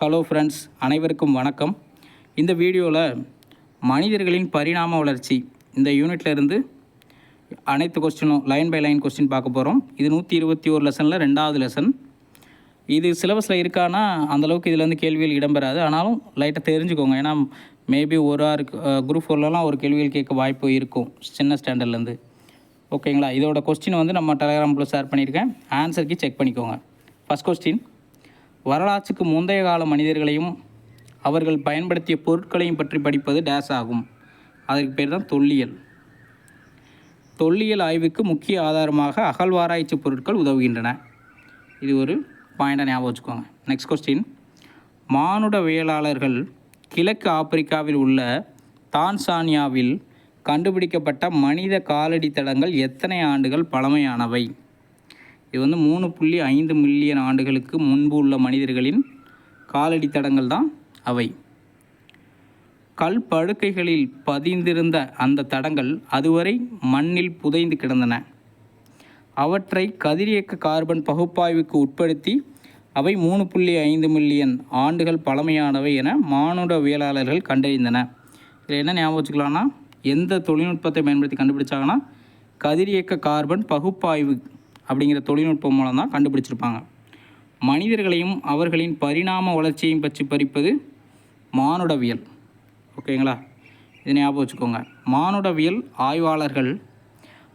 Hello friends அனைவருக்கும் வணக்கம். இந்த வீடியோவில் மனிதர்களின் பரிணாம வளர்ச்சி இந்த யூனிட்லேருந்து அனைத்து கொஸ்டினும் லைன் பை லைன் கொஸ்டின் பார்க்க போகிறோம் இது நூற்றி இருபத்தி ஒரு லெசனில் ரெண்டாவது லெசன் இது சிலபஸில் இருக்கானா அந்தளவுக்கு இதில் கேள்விகள் இடம்பெறாது. ஆனாலும் லைட்டாக தெரிஞ்சுக்கோங்க. ஏன்னா மேபி ஒரு ஆறு குரூப் ஃபோர்லலாம் ஒரு கேள்விகள் கேட்க வாய்ப்பு இருக்கும் சின்ன ஸ்டாண்டர்ட்லேருந்து ஓகேங்களா இதோட கொஸ்டின் வந்து நம்ம டெலகிராமில் ஷேர் பண்ணியிருக்கேன். ஆன்சருக்கு செக் பண்ணிக்கோங்க. ஃபஸ்ட் கொஸ்டின் வரலாற்றுக்கு முந்தைய கால மனிதர்களையும் அவர்கள் பயன்படுத்திய பொருட்களையும் பற்றி படிப்பது டேஸ் ஆகும். அதற்கு பேர் தான் தொல்லியல். தொல்லியல் ஆய்வுக்கு முக்கிய ஆதாரமாக அகழ்வாராய்ச்சி பொருட்கள் உதவுகின்றன. இது ஒரு பாயிண்டாக ஞாபகம் வச்சுக்கோங்க. நெக்ஸ்ட் கொஸ்டின் மானுடவியலாளர்கள் கிழக்கு ஆப்பிரிக்காவில் உள்ள தான்சானியாவில் கண்டுபிடிக்கப்பட்ட மனித காலடி தடங்கள் எத்தனை ஆண்டுகள் பழமையானவை? இது வந்து மூணு புள்ளி ஐந்து மில்லியன் ஆண்டுகளுக்கு முன்பு உள்ள மனிதர்களின் காலடி தடங்கள் தான் அவை. கல் படுக்கைகளில் பதிந்திருந்த அந்த தடங்கள் அதுவரை மண்ணில் புதைந்து கிடந்தன. அவற்றை கதிரியக்க கார்பன் பகுப்பாய்வுக்கு உட்படுத்தி அவை மூணு புள்ளி ஐந்து மில்லியன் ஆண்டுகள் பழமையானவை என மானுடவியலாளர்கள் கண்டறிந்தன. இதில் என்ன ஞாபகம் வச்சுக்கலாம்னா எந்த தொழில்நுட்பத்தை பயன்படுத்தி கண்டுபிடிச்சாங்கன்னா கதிரியக்க கார்பன் பகுப்பாய்வு அப்படிங்கிற தொழில்நுட்பம் மூலம் தான் கண்டுபிடிச்சிருப்பாங்க. மனிதர்களையும் அவர்களின் பரிணாம வளர்ச்சியையும் பற்றி பறிப்பது மானுடவியல். ஓகேங்களா? இதை ஞாபகம் வச்சுக்கோங்க. மானுடவியல் ஆய்வாளர்கள்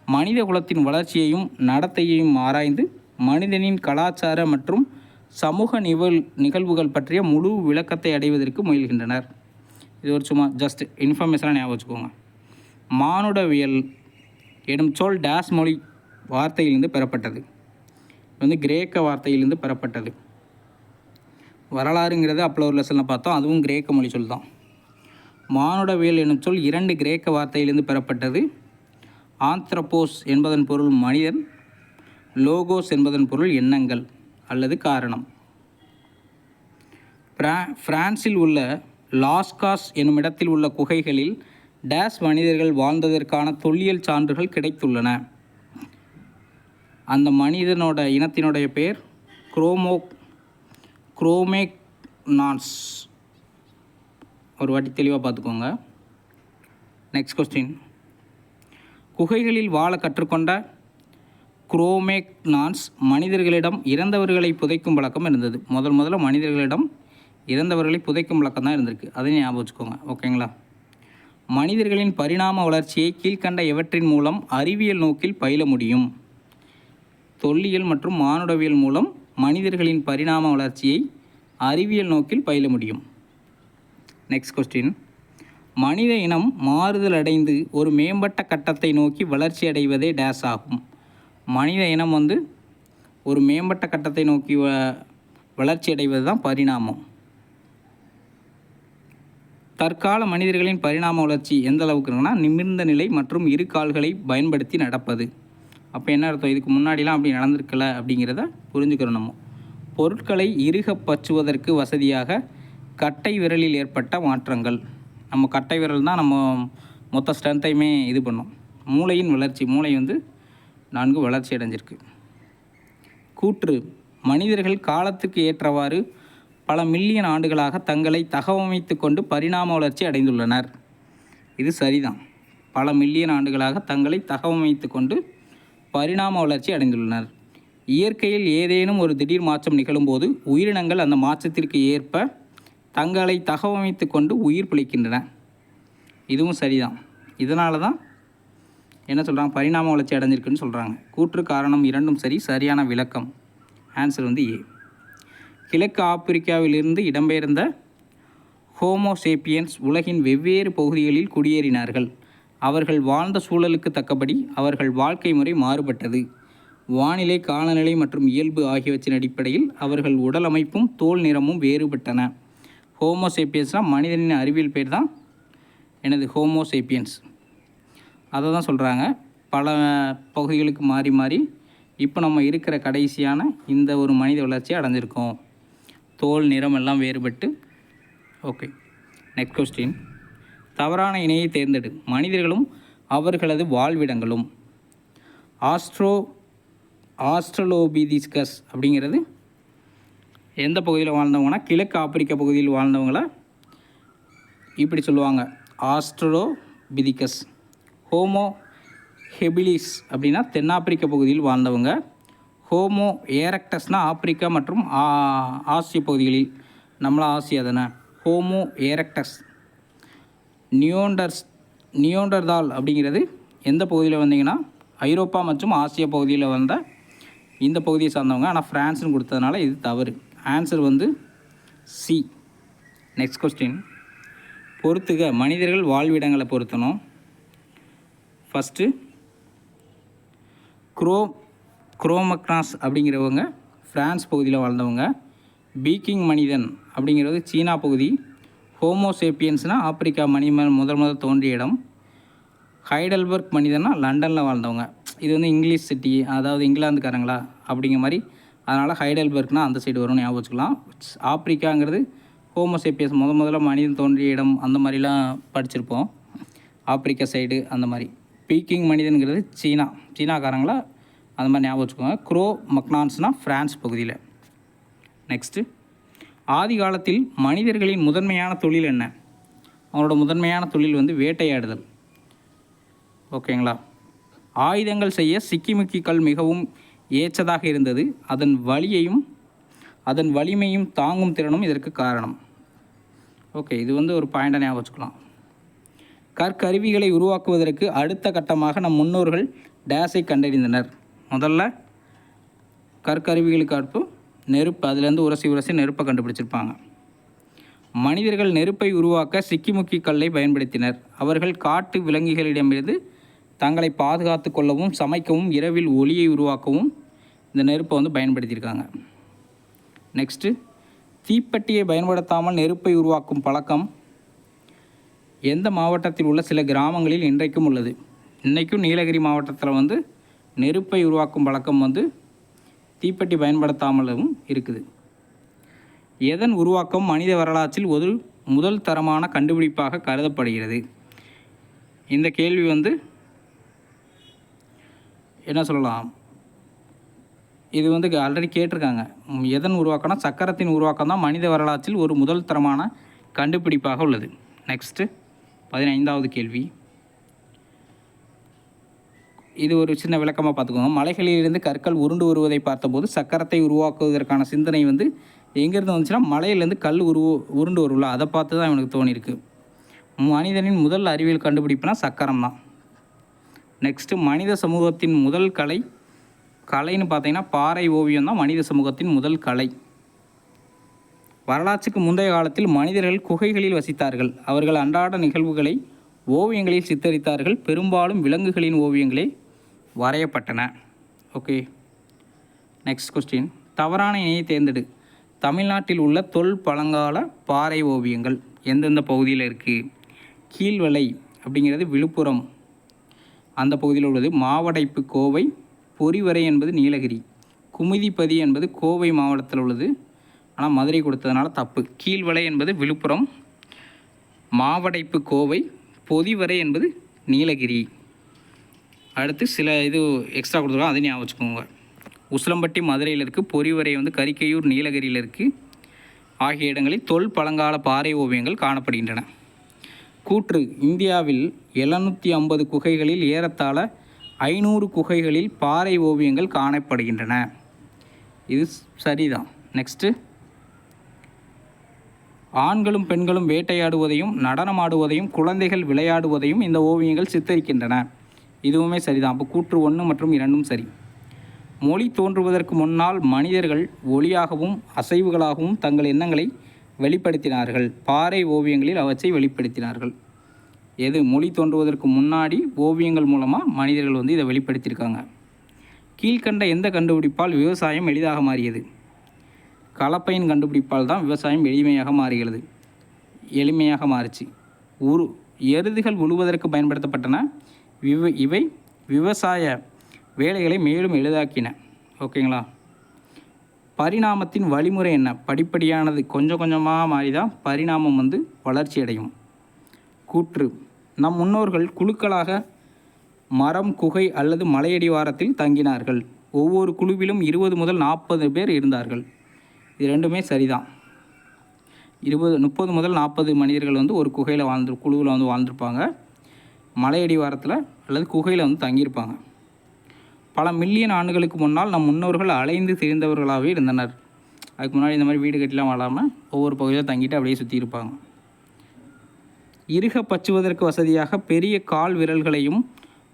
மனித குலத்தின் வளர்ச்சியையும் நடத்தையையும் ஆராய்ந்து மனிதனின் கலாச்சார மற்றும் சமூக நிகழ் நிகழ்வுகள் பற்றிய முழு விளக்கத்தை அடைவதற்கு முயல்கின்றனர். இது ஒரு சும்மா ஜஸ்ட் இன்ஃபர்மேஷனாக ஞாபகம் வச்சுக்கோங்க. மானுடவியல் எனும் சொல் டேஸ் மொழி வார்த்தையிலிருந்து பெறப்பட்டது. இது வந்து கிரேக்க வார்த்தையிலிருந்து பெறப்பட்டது. வரலாறுங்கிறது அப்போ ஒரு லெசனில் பார்த்தோம். அதுவும் கிரேக்க மொழி சொல் தான். மானுடவியல் எனும் சொல் இரண்டு கிரேக்க வார்த்தையிலிருந்து பெறப்பட்டது. ஆந்த்ரபோஸ் என்பதன் பொருள் மனிதன் லோகோஸ் என்பதன் பொருள் எண்ணங்கள் அல்லது காரணம். பிரா பிரான்சில் உள்ள லாஸ்காஸ் என்னும் இடத்தில் உள்ள குகைகளில் டேஸ் மனிதர்கள் வாழ்ந்ததற்கான தொல்லியல் சான்றுகள் கிடைத்துள்ளன. அந்த மனிதனோட இனத்தினுடைய பேர் குரோமோ குரோமேக்னான்ஸ். ஒரு வாட்டி தெளிவாக பார்த்துக்கோங்க. நெக்ஸ்ட் கொஸ்டின் குகைகளில் வாழ கற்றுக்கொண்ட குரோமேக் நான்ஸ் மனிதர்களிடம் இறந்தவர்களை புதைக்கும் பழக்கம் இருந்தது. முதல் முதல்ல மனிதர்களிடம் இறந்தவர்களை புதைக்கும் பழக்கம் தான் இருந்திருக்கு. அதை ஞாபகம் வச்சுக்கோங்க. ஓகேங்களா மனிதர்களின் பரிணாம வளர்ச்சியை கீழ்க்கண்ட எவற்றின் மூலம் அறிவியல் நோக்கில் பயில முடியும்? தொல்லியல் மற்றும் மானுடவியல் மூலம் மனிதர்களின் பரிணாம வளர்ச்சியை அறிவியல் நோக்கில் பயில முடியும். நெக்ஸ்ட் கொஸ்டின் மனித இனம் மாறுதல் அடைந்து ஒரு மேம்பட்ட கட்டத்தை நோக்கி வளர்ச்சி அடைவதே டேஸ் ஆகும். மனித இனம் வந்து ஒரு மேம்பட்ட கட்டத்தை நோக்கி வ வளர்ச்சி அடைவது தான் பரிணாமம். தற்கால மனிதர்களின் பரிணாம வளர்ச்சி எந்த அளவுக்கு இருக்குன்னா நிமிர்ந்த நிலை மற்றும் இரு கால்களை பயன்படுத்தி நடப்பது. அப்போ என்ன அர்த்தம்? இதுக்கு முன்னாடிலாம் அப்படி நடந்திருக்கல அப்படிங்கிறத புரிஞ்சுக்கிறோம் நம்ம. பொருட்களை இறுக பற்றுவதற்கு வசதியாக கட்டை விரலில் ஏற்பட்ட மாற்றங்கள். நம்ம கட்டை விரல் தான் நம்ம மொத்த ஸ்ட்ரென்த்தையுமே இது பண்ணும். மூளையின் வளர்ச்சி மூளை வந்து நான்கு வளர்ச்சி அடைஞ்சிருக்கு. கூற்று மனிதர்கள் காலத்துக்கு ஏற்றவாறு பல மில்லியன் ஆண்டுகளாக தங்களை தகவமைத்து கொண்டு பரிணாம வளர்ச்சி அடைந்துள்ளனர். இது சரிதான். பல மில்லியன் ஆண்டுகளாக தங்களை தகவமைத்து கொண்டு பரிணாம வளர்ச்சி அடைந்துள்ளனர். இயற்கையில் ஏதேனும் ஒரு திடீர் மாற்றம் நிகழும்போது உயிரினங்கள் அந்த மாற்றத்திற்கு ஏற்ப தங்களை தகவமைத்து கொண்டு உயிர் பிழைக்கின்றன. இதுவும் சரிதான். இதனால தான் என்ன சொல்கிறாங்க பரிணாம வளர்ச்சி அடைஞ்சிருக்குன்னு சொல்கிறாங்க கூற்று காரணம் இரண்டும் சரி சரியான விளக்கம். ஆன்சர் வந்து ஏ கிழக்கு ஆப்பிரிக்காவிலிருந்து இடம்பெயர்ந்த ஹோமோசேப்பியன்ஸ் உலகின் வெவ்வேறு பகுதிகளில் குடியேறினார்கள். அவர்கள் வாழ்ந்த சூழலுக்கு தக்கபடி அவர்கள் வாழ்க்கை முறை மாறுபட்டது. வானிலை காலநிலை மற்றும் இயல்பு ஆகியவற்றின் அடிப்படையில் அவர்கள் உடல் அமைப்பும் தோல் நிறமும் வேறுபட்டன. ஹோமோசேப்பியன்ஸ்னால் மனிதனின் அறிவியல் பேர் தான் எனது ஹோமோசேப்பியன்ஸ் அதை தான் சொல்கிறாங்க பல பகுதிகளுக்கு மாறி மாறி இப்போ நம்ம இருக்கிற கடைசியான இந்த ஒரு மனித வளர்ச்சியை அடைஞ்சிருக்கோம். தோல் நிறம் எல்லாம் வேறுபட்டு. ஓகே நெக்ஸ்ட் கொஸ்டின் தவறான இணையை தேர்ந்தெடு. மனிதர்களும் அவர்களது வாழ்விடங்களும். ஆஸ்ட்ரோ ஆஸ்ட்ரலோபிதிஸ்கஸ் அப்படிங்கிறது எந்த பகுதியில் வாழ்ந்தவங்கன்னா கிழக்கு ஆப்பிரிக்க பகுதியில் வாழ்ந்தவங்கள இப்படி சொல்லுவாங்க. ஆஸ்ட்ரோபிதிகஸ் ஹோமோ ஹெபிலிஸ் அப்படின்னா தென்னாப்பிரிக்க பகுதியில் வாழ்ந்தவங்க. ஹோமோ ஏரக்டஸ்னால் ஆப்பிரிக்கா மற்றும் ஆ- ஆசிய பகுதிகளில். நம்மளாம் ஆசியா தானே? ஹோமோ ஏரக்டஸ். நியோண்டர்ஸ் நியோண்டர்தால் அப்படிங்கிறது எந்த பகுதியில் வந்தீங்கன்னா ஐரோப்பா மற்றும் ஆசிய பகுதியில் வந்த இந்த பகுதியை சார்ந்தவங்க. ஆனால் ஃப்ரான்ஸ்னு கொடுத்ததுனால இது தவறு. ஆன்சர் வந்து சி நெக்ஸ்ட் கொஸ்டின் பொறுத்துக மனிதர்கள் வாழ்விடங்களை பொருத்தணும். ஃபஸ்ட்டு குரோ குரோமக்னாஸ் அப்படிங்கிறவங்க ஃப்ரான்ஸ் பகுதியில் வாழ்ந்தவங்க. பீக்கிங் மனிதன் அப்படிங்கிறது சீனா பகுதி. ஹோமோசேப்பியன்ஸ்னால் ஆப்பிரிக்கா மனிதன் முதல் முதல் தோன்றிய இடம். ஹைடல்பர்க் மனிதனா லண்டனில் வாழ்ந்தவங்க. இது வந்து இங்கிலீஷ் சிட்டி அதாவது இங்கிலாந்துக்காரங்களா? அப்படிங்கிற மாதிரி. அதனால் ஹைடல்பர்க்னால் அந்த சைடு வரும்னு ஞாபகம் வச்சுக்கலாம். ஆப்பிரிக்காங்கிறது ஹோமோசேப்பியன்ஸ் முத முதல்ல மனிதன் தோன்றிய இடம் அந்த மாதிரிலாம் படிச்சிருப்போம். ஆப்பிரிக்கா சைடு அந்த மாதிரி. பீக்கிங் மனிதன்கிறது சீனா. சீனாக்காரங்களா? அந்த மாதிரி ஞாபகம் வச்சுக்கோங்க. குரோ மக்னான்ஸ்னால் ஃப்ரான்ஸ் பகுதியில். நெக்ஸ்ட்டு. ஆதி காலத்தில் மனிதர்களின் முதன்மையான தொழில் என்ன? அவங்களோட முதன்மையான தொழில் வந்து வேட்டையாடுதல். ஓகேங்களா? ஆயுதங்கள் செய்ய சிக்கிமுக்கி கல் மிகவும் ஏற்றதாக இருந்தது. அதன் வலியையும் அதன் வலிமையும் தாங்கும் திறனும் இதற்கு காரணம். ஓகே இது வந்து ஒரு பாயிண்டாக ஞாபகம் வச்சுக்கலாம். கற்கருவிகளை உருவாக்குவதற்கு அடுத்த கட்டமாக நம் முன்னோர்கள் டேஸை கண்டறிந்தனர். முதல்ல கற்கருவிகளுக்கு அடுப்பு நெருப்பு அதுலேருந்து உரசி உரசி நெருப்பை கண்டுபிடிச்சிருப்பாங்க. மனிதர்கள் நெருப்பை உருவாக்க சிக்கிமுக்கி கல்லை பயன்படுத்தினர். அவர்கள் காட்டு விலங்குகளிடமிருந்து தங்களை பாதுகாத்து கொள்ளவும் சமைக்கவும் இரவில் ஒளியை உருவாக்கவும் இந்த நெருப்பை வந்து பயன்படுத்தியிருக்காங்க. நெக்ஸ்ட்டு தீப்பெட்டியை பயன்படுத்தாமல் நெருப்பை உருவாக்கும் பழக்கம் எந்த மாவட்டத்தில் உள்ள சில கிராமங்களில் இன்றைக்கும் உள்ளது. இன்றைக்கும் நீலகிரி மாவட்டத்தில் வந்து நெருப்பை உருவாக்கும் பழக்கம் வந்து தீப்பெட்டி பயன்படுத்தாமலும் இருக்குது. எதன் உருவாக்கம் மனித வரலாற்றில் ஒரு முதல் தரமான கண்டுபிடிப்பாக கருதப்படுகிறது? இந்த கேள்வி வந்து என்ன சொல்லலாம்? இது வந்து ஆல்ரெடி கேட்டிருக்காங்க. எதன் உருவாக்கம்னா சக்கரத்தின் உருவாக்கம் தான் மனித வரலாற்றில் ஒரு முதல் தரமான கண்டுபிடிப்பாக உள்ளது. நெக்ஸ்ட்டு பதினைந்தாவது கேள்வி. இது ஒரு சின்ன விளக்கமாக பார்த்துக்கோங்க. மலைகளிலிருந்து கற்கள் உருண்டு வருவதை பார்த்தபோது சக்கரத்தை உருவாக்குவதற்கான சிந்தனை வந்து எங்கேருந்து வந்துச்சுன்னா மலையிலேருந்து கல் உருவ உருண்டு வரும்ல அதை பார்த்து தான் இவனுக்கு தோணியிருக்கு. மனிதனின் முதல் அறிவியல் கண்டுபிடிப்புனா சக்கரம் தான் நெக்ஸ்ட்டு மனித சமூகத்தின் முதல் கலை கலைன்னு பார்த்தீங்கன்னா பாறை ஓவியம் தான் மனித சமூகத்தின் முதல் கலை. வரலாற்றுக்கு முந்தைய காலத்தில் மனிதர்கள் குகைகளில் வசித்தார்கள். அவர்கள் அன்றாட நிகழ்வுகளை ஓவியங்களில் சித்தரித்தார்கள். பெரும்பாலும் விலங்குகளின் ஓவியங்களே வரையப்பட்டன. ஓகே நெக்ஸ்ட் கொஸ்டின் தவறான இணையை தேர்ந்தெடு. தமிழ்நாட்டில் உள்ள தொல் பழங்கால பாறை ஓவியங்கள் எந்தெந்த பகுதியில் இருக்குது கீழ்வலை அப்படிங்கிறது விழுப்புரம். அந்த பகுதியில் உள்ளது மாவடைப்பு கோவை பொறிவரை என்பது நீலகிரி. குமுதிப்பதி என்பது கோவை மாவட்டத்தில் உள்ளது. ஆனால் மதுரை கொடுத்ததுனால தப்பு. கீழ்வலை என்பது விழுப்புரம். மாவடைப்பு கோவை பொதிவரை என்பது நீலகிரி. அடுத்து சில இது எக்ஸ்ட்ரா கொடுத்துருக்கோம் அதை ஞாபகம் வச்சுக்கோங்க. உசிலம்பட்டி மதுரையில் இருக்குது பொறிவரை வந்து கரிக்கையூர் நீலகிரியில் இருக்குது ஆகிய இடங்களில் தொல் பழங்கால பாறை ஓவியங்கள் காணப்படுகின்றன. கூற்று இந்தியாவில் எழுநூற்றி ஐம்பது குகைகளில் ஏறத்தாழ ஐநூறு குகைகளில் பாறை ஓவியங்கள் காணப்படுகின்றன. இது சரிதான். நெக்ஸ்ட்டு ஆண்களும் பெண்களும் வேட்டையாடுவதையும் நடனமாடுவதையும் குழந்தைகள் விளையாடுவதையும் இந்த ஓவியங்கள் சித்தரிக்கின்றன. இதுவுமே சரிதான். அப்போ கூற்று ஒன்று மற்றும் இரண்டும் சரி. மொழி தோன்றுவதற்கு முன்னால் மனிதர்கள் ஒளியாகவும் அசைவுகளாகவும் தங்கள் எண்ணங்களை வெளிப்படுத்தினார்கள். பாறை ஓவியங்களில் அவற்றை வெளிப்படுத்தினார்கள். எது? மொழி தோன்றுவதற்கு முன்னாடி ஓவியங்கள் மூலமாக மனிதர்கள் வந்து இதை வெளிப்படுத்தியிருக்காங்க. கீழ்கண்ட எந்த கண்டுபிடிப்பால் விவசாயம் எளிதாக மாறியது? கலப்பையின் கண்டுபிடிப்பால் தான் விவசாயம் எளிமையாக மாறுகிறது. எளிமையாக மாறுச்சு. உரு எருதுகள் உழுவதற்கு பயன்படுத்தப்பட்டன. விவ இவை விவசாய வேலைகளை மேலும் எளிதாக்கின. ஓகேங்களா? பரிணாமத்தின் வழிமுறை என்ன? படிப்படியானது கொஞ்சம் கொஞ்சமாக மாறி தான் பரிணாமம் வந்து வளர்ச்சி அடையும் கூற்று. நம் முன்னோர்கள் குழுக்களாக மரம் குகை அல்லது மலையடிவாரத்தில் தங்கினார்கள். ஒவ்வொரு குழுவிலும் இருபது முதல் நாற்பது பேர் இருந்தார்கள். இது ரெண்டுமே சரிதான். இருபது முப்பது முதல் நாற்பது மனிதர்கள் வந்து ஒரு குகையில் வாழ்ந்து குழுவில் வந்து வாழ்ந்திருப்பாங்க. மலையடி வாரத்தில் அல்லது குகையில் வந்து தங்கியிருப்பாங்க. பல மில்லியன் ஆண்டுகளுக்கு முன்னால் நம் முன்னோர்கள் அலைந்து திரிந்தவர்களாகவே இருந்தனர். அதுக்கு முன்னாடி இந்த மாதிரி வீடு கட்டிலாம் வாழாமல் ஒவ்வொரு பகுதியில் தங்கிட்டு அப்படியே சுற்றி இருப்பாங்க. இருக பச்சுவதற்கு வசதியாக பெரிய கால் விரல்களையும்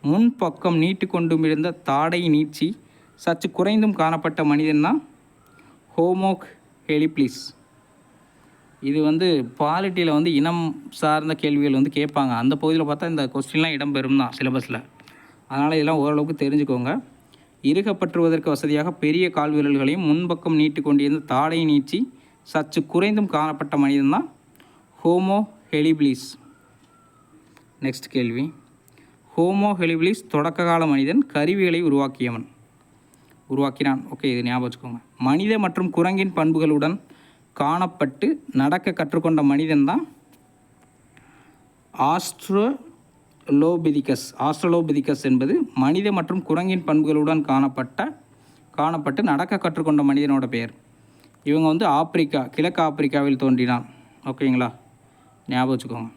முன்பக்கம் நீட்டு கொண்டும் இருந்த தாடை நீட்சி சற்று குறைந்தும் காணப்பட்ட மனிதன் தான் ஹோமோக் ஹெலிப்ளிஸ். இது வந்து பாலிட்டியில் வந்து இனம் சார்ந்த கேள்விகள் வந்து கேட்பாங்க. அந்த பகுதியில் பார்த்தா இந்த கொஸ்டின்லாம் இடம்பெறும் தான் சிலபஸில் அதனால் இதெல்லாம் ஓரளவுக்கு தெரிஞ்சுக்கோங்க. இறுகப்பற்றுவதற்கு வசதியாக பெரிய கால் விரல்களையும் முன்பக்கம் நீட்டு கொண்டிருந்த தாடை நீச்சி சற்று குறைந்தும் காணப்பட்ட மனிதன் தான் ஹோமோ ஹெலிபிளிஸ் நெக்ஸ்ட் கேள்வி. ஹோமோ ஹெலிபிளிஸ் தொடக்க கால மனிதன் கருவிகளை உருவாக்கியவன். உருவாக்கினான். ஓகே இது ஞாபகம் வச்சுக்கோங்க. மனித மற்றும் குரங்கின் பண்புகளுடன் காணப்பட்டு நடக்க கற்றுக்கொண்ட மனிதன் தான் ஆஸ்ட்ரோலோபிதிகஸ். ஆஸ்ட்ரலோபிதிகஸ் என்பது மனித மற்றும் குரங்கின் பண்புகளுடன் காணப்பட்ட காணப்பட்டு நடக்க கற்றுக்கொண்ட மனிதனோட பெயர். இவங்க வந்து ஆப்பிரிக்கா கிழக்கு ஆப்பிரிக்காவில் தோன்றினான். ஓகேங்களா? ஞாபகம் வச்சுக்கோங்க.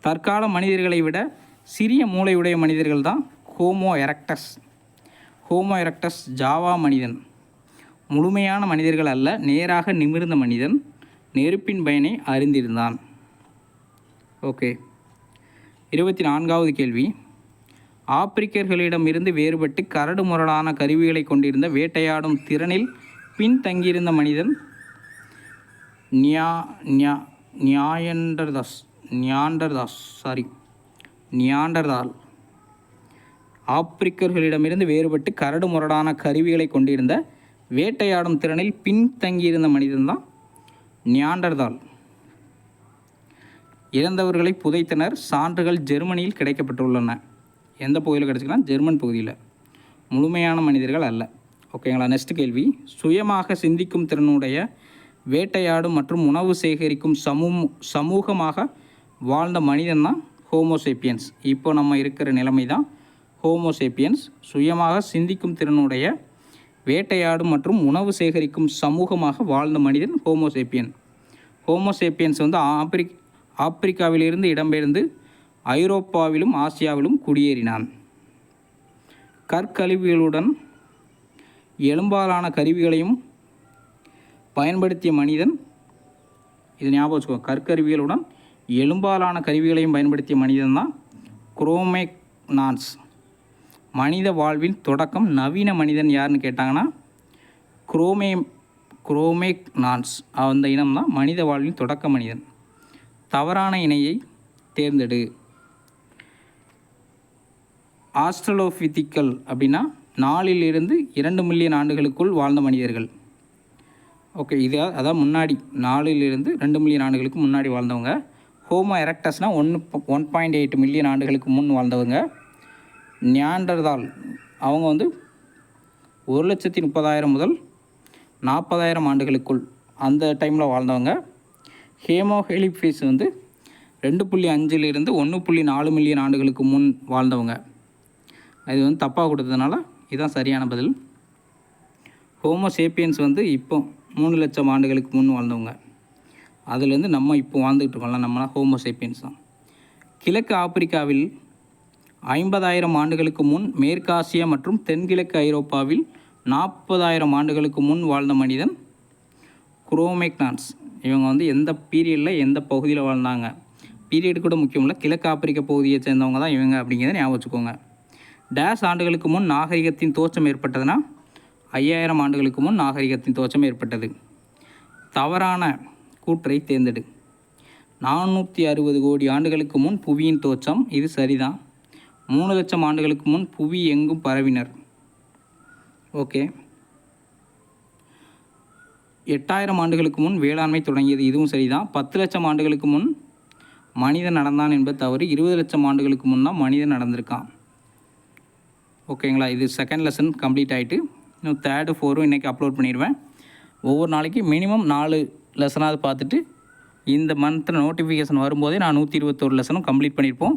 தற்கால மனிதர்களை விட சிறிய மூளையுடைய மனிதர்கள் தான் Homo erectus. Homo erectus Java மனிதன். முழுமையான மனிதர்கள் அல்ல நேராக நிமிர்ந்த மனிதன் நெருப்பின் பயனை அறிந்திருந்தான். ஓகே. இருபத்தி நான்காவது கேள்வி. ஆப்பிரிக்கர்களிடமிருந்து வேறுபட்டு கரடு முரடான கருவிகளை கொண்டிருந்த வேட்டையாடும் திறனில் பின்தங்கியிருந்த மனிதன் நியா நியா நியாயண்டர்தாஸ் நியாண்டர்தாஸ் சாரி நியாண்டர்தால் ஆப்பிரிக்கர்களிடமிருந்து வேறுபட்டு கரடு முரடான கருவிகளை கொண்டிருந்த வேட்டையாடும் திறனில் பின்தங்கியிருந்த மனிதன்தான் நியாண்டர்தால். இறந்தவர்களை புதைத்தனர் சான்றுகள் ஜெர்மனியில் கிடைக்கப்பட்டுள்ளன. எந்த பகுதியில் கிடச்சிக்கலாம் ஜெர்மன் பகுதியில் முழுமையான மனிதர்கள் அல்ல. ஓகேங்களா நெக்ஸ்ட் கேள்வி. சுயமாக சிந்திக்கும் திறனுடைய வேட்டையாடும் மற்றும் உணவு சேகரிக்கும் சமூ சமூகமாக வாழ்ந்த மனிதன் தான் ஹோமோசேப்பியன்ஸ் இப்போ நம்ம இருக்கிற நிலைமை தான் ஹோமோசேப்பியன்ஸ் சுயமாக சிந்திக்கும் திறனுடைய வேட்டையாடும் மற்றும் உணவு சேகரிக்கும் சமூகமாக வாழ்ந்த மனிதன் ஹோமோசேப்பியன் ஹோமோசேப்பியன்ஸ் வந்து ஆப்ரிக் ஆப்பிரிக்காவிலிருந்து இடம்பெயர்ந்து ஐரோப்பாவிலும் ஆசியாவிலும் குடியேறினான். கற்கழிவுகளுடன் எலும்பாலான கருவிகளையும் பயன்படுத்திய மனிதன் இது ஞாபகம் வச்சுக்கோ கற்கருவிகளுடன் எலும்பாலான கருவிகளையும் பயன்படுத்திய மனிதன் தான் குரோமேக்னான்ஸ். மனித வாழ்வின் தொடக்கம் நவீன மனிதன் யாருன்னு கேட்டாங்கன்னா குரோமே குரோமேக் நான்ஸ் அந்த இனம் தான் மனித வாழ்வின் தொடக்க மனிதன். தவறான இணையை தேர்ந்தெடு. ஆஸ்ட்ரலோஃபிதிக்கல் அப்படின்னா நாலிலிருந்து இரண்டு மில்லியன் ஆண்டுகளுக்குள் வாழ்ந்த மனிதர்கள். ஓகே இது அதான் முன்னாடி. நாலுலேருந்து ரெண்டு மில்லியன் ஆண்டுகளுக்கு முன்னாடி வாழ்ந்தவங்க. ஹோமோ எரக்டஸ்னால் ஒன்று ஒன் பாயிண்ட் எயிட் மில்லியன் ஆண்டுகளுக்கு முன் வாழ்ந்தவங்க. நியாண்டர்தால் அவங்க வந்து ஒரு லட்சத்தி முப்பதாயிரம் முதல் நாற்பதாயிரம் ஆண்டுகளுக்குள் அந்த டைமில் வாழ்ந்தவங்க. ஹேமோ ஹெலிஃபேஸ் வந்து ரெண்டு புள்ளி அஞ்சிலிருந்து ஒன்று புள்ளி நாலு மில்லியன் ஆண்டுகளுக்கு முன் வாழ்ந்தவங்க. இது வந்து தப்பாக கொடுத்ததுனால இதுதான் சரியான பதில். ஹோமோசேப்பியன்ஸ் வந்து இப்போ மூணு லட்சம் ஆண்டுகளுக்கு முன் வாழ்ந்தவங்க. அதுலேருந்து நம்ம இப்போ வாழ்ந்துக்கிட்டு இருக்கோம்ல நம்மளாம் ஹோமோசேப்பியன்ஸ் தான். கிழக்கு ஆப்பிரிக்காவில் ஐம்பதாயிரம் ஆண்டுகளுக்கு முன் மேற்காசியா மற்றும் தென்கிழக்கு ஐரோப்பாவில் நாற்பதாயிரம் ஆண்டுகளுக்கு முன் வாழ்ந்த மனிதன் குரோமேக்னான்ஸ். இவங்க வந்து எந்த பீரியடில் எந்த பகுதியில் வாழ்ந்தாங்க? பீரியட் கூட முக்கியம் இல்லை. கிழக்கு ஆப்பிரிக்க பகுதியை சேர்ந்தவங்க தான் இவங்க அப்படிங்கிறத ஞாபகம் வச்சுக்கோங்க. டேஸ் ஆண்டுகளுக்கு முன் நாகரிகத்தின் தோற்றம் ஏற்பட்டதுன்னா ஐயாயிரம் ஆண்டுகளுக்கு முன் நாகரிகத்தின் தோற்றம் ஏற்பட்டது. தவறான கூற்றை தேர்ந்தெடு. நானூற்றி அறுபது கோடி ஆண்டுகளுக்கு முன் புவியின் தோற்றம் இது சரிதான். மூணு லட்சம் ஆண்டுகளுக்கு முன் புவி எங்கும் பரவினர். ஓகே. எட்டாயிரம் ஆண்டுகளுக்கு முன் வேளாண்மை தொடங்கியது இதுவும் சரிதான். பத்து லட்சம் ஆண்டுகளுக்கு முன் மனிதன் நடந்தான் என்பது தவறு. இருபது லட்சம் ஆண்டுகளுக்கு முன் தான் மனிதன் நடந்திருக்கான். ஓகேங்களா? இது செகண்ட் லெசன் கம்ப்ளீட் ஆகிட்டு இன்னும் தேர்டு ஃபோரும் இன்றைக்கி அப்லோட் பண்ணிடுவேன். ஒவ்வொரு நாளைக்கு மினிமம் நாலு லெசனாவது பார்த்துட்டு இந்த மந்த்தில் நோட்டிஃபிகேஷன் வரும்போதே நான் நூற்றி இருபத்தோரு லெசனும் கம்ப்ளீட் பண்ணியிருப்போம்.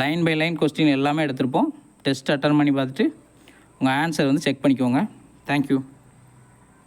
லைன் பை லைன் கொஸ்டின் எல்லாமே எடுத்திருப்போம். டெஸ்ட் அட்டன் பண்ணி பார்த்துட்டு உங்கள் ஆன்சர் வந்து செக் பண்ணிக்கோங்க. தேங்க்யூ